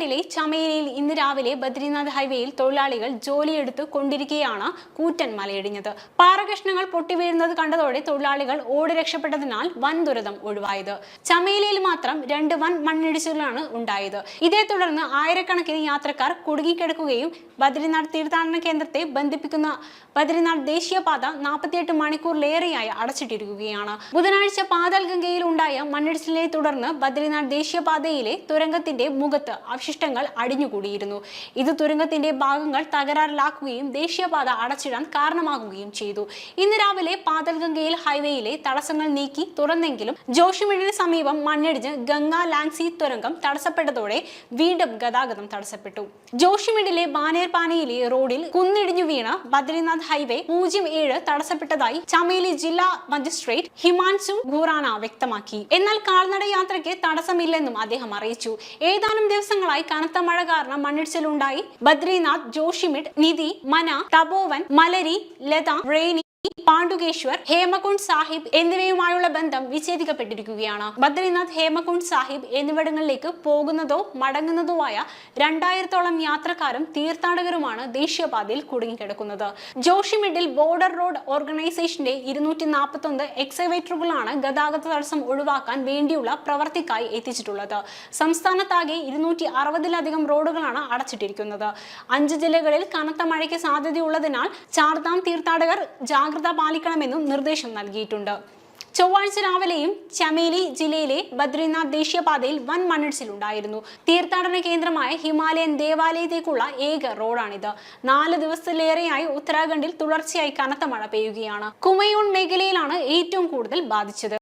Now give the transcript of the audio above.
ഉത്തരാഖണ്ഡിലെ ചമേലിയിൽ ഇന്ന് രാവിലെ ബദ്രിനാഥ് ഹൈവേയിൽ തൊഴിലാളികൾ ജോലിയെടുത്ത് കൊണ്ടിരിക്കെയാണ് കൂറ്റൻ മലയിടിഞ്ഞത്. പാറകഷ്ണങ്ങൾ പൊട്ടിവീഴുന്നത് കണ്ടതോടെ തൊഴിലാളികൾ ഓടി രക്ഷപ്പെട്ടതിനാൽ വൻ ദുരിതം ഒഴിവായത്. ചമേലിയിൽ മാത്രം രണ്ട് വൻ മണ്ണിടിച്ചിലാണ് ഉണ്ടായത്. ഇതേ തുടർന്ന് ആയിരക്കണക്കിന് യാത്രക്കാർ കുടുങ്ങിക്കിടക്കുകയും ബദ്രിനാഥ് തീർത്ഥാടന കേന്ദ്രത്തെ ബന്ധിപ്പിക്കുന്ന ബദ്രിനാഥ് ദേശീയപാത നാൽപ്പത്തിയെട്ട് മണിക്കൂറിലേറെയായി അടച്ചിട്ടിരിക്കുകയാണ്. ബുധനാഴ്ച പാതാൽഗംഗയിൽ ഉണ്ടായ മണ്ണിടിച്ചിലിനെ തുടർന്ന് ബദ്രിനാഥ് ദേശീയപാതയിലെ തുരങ്കത്തിന്റെ മുഖത്ത് അവശിഷ്ടങ്ങൾ അടിഞ്ഞുകൂടിയിരുന്നു. ഇത് തുരങ്കത്തിന്റെ ഭാഗങ്ങൾ തകരാറിലാക്കുകയും ദേശീയപാത അടച്ചിടാൻ കാരണമാകുകയും ചെയ്തു. ഇന്ന് രാവിലെ പാതൽഗംഗയിൽ ഹൈവേയിലെ തടസ്സങ്ങൾ നീക്കി തുറന്നെങ്കിലും ജോഷിമിഴിന് സമീപം മണ്ണിടിഞ്ഞ് ഗംഗ ലാൻസി തുരങ്കം തടസ്സപ്പെട്ടതോടെ വീണ്ടും ഗതാഗതം തടസ്സപ്പെട്ടു. ജോഷിമിഡിലെ ബാനേർപാനയിലെ റോഡിൽ കുന്നിടിഞ്ഞു വീണ ബദ്രിനാഥ് ഹൈവേ പൂജ്യം ഏഴ് തടസ്സപ്പെട്ടതായി ചമേലി ജില്ലാ മജിസ്ട്രേറ്റ് ഹിമാൻസു ഖുറാന വ്യക്തമാക്കി. എന്നാൽ കാൽനട യാത്രയ്ക്ക് തടസ്സമില്ലെന്നും അദ്ദേഹം അറിയിച്ചു. ഏതാനും ദിവസങ്ങളായി കനത്ത മഴ കാരണം മണ്ണിടിച്ചിലുണ്ടായി. ബദ്രിനാഥ് ജോഷിമിഡ് നിധി മന തപോവൻ മലരി ലത റേനി പാണ്ഡുകേശ്വർ ഹേമകുണ്ട് സാഹിബ് എന്നിവയുമായുള്ള ബന്ധം വിച്ഛേദിക്കപ്പെട്ടിരിക്കുകയാണ്. ബദ്രിനാഥ് ഹേമകുണ്ട് സാഹിബ് എന്നിവിടങ്ങളിലേക്ക് പോകുന്നതോ മടങ്ങുന്നതോ ആയ രണ്ടായിരത്തോളം യാത്രക്കാരും തീർത്ഥാടകരുമാണ് ദേശീയപാതയിൽ കുടുങ്ങിക്കിടക്കുന്നത്. ജോഷിമിഡിൽ ബോർഡർ റോഡ് ഓർഗനൈസേഷന്റെ ഇരുന്നൂറ്റി നാൽപ്പത്തൊന്ന് എക്സവേറ്ററുകളാണ് ഗതാഗത തടസ്സം ഒഴിവാക്കാൻ വേണ്ടിയുള്ള പ്രവർത്തിക്കായി എത്തിച്ചിട്ടുള്ളത്. സംസ്ഥാനത്താകെ ഇരുന്നൂറ്റി അറുപതിലധികം റോഡുകളാണ് അടച്ചിട്ടിരിക്കുന്നത്. അഞ്ച് ജില്ലകളിൽ കനത്ത മഴയ്ക്ക് സാധ്യതയുള്ളതിനാൽ ചാർധാം തീർത്ഥാടകർ ജാഗ്രത പാലിക്കണമെന്നും നിർദ്ദേശം നൽകിയിട്ടുണ്ട്. ചൊവ്വാഴ്ച രാവിലെയും ചമേലി ജില്ലയിലെ ബദ്രിനാഥ് ദേശീയപാതയിൽ വൻ മണ്ണിടിച്ചിലുണ്ടായിരുന്നു. തീർത്ഥാടന കേന്ദ്രമായ ഹിമാലയൻ ദേവാലയത്തേക്കുള്ള ഏക റോഡാണിത്. നാല് ദിവസത്തിലേറെയായി ഉത്തരാഖണ്ഡിൽ തുടർച്ചയായി കനത്ത മഴ പെയ്യുകയാണ്. കുമയൂൺ മേഖലയിലാണ് ഏറ്റവും കൂടുതൽ ബാധിച്ചത്.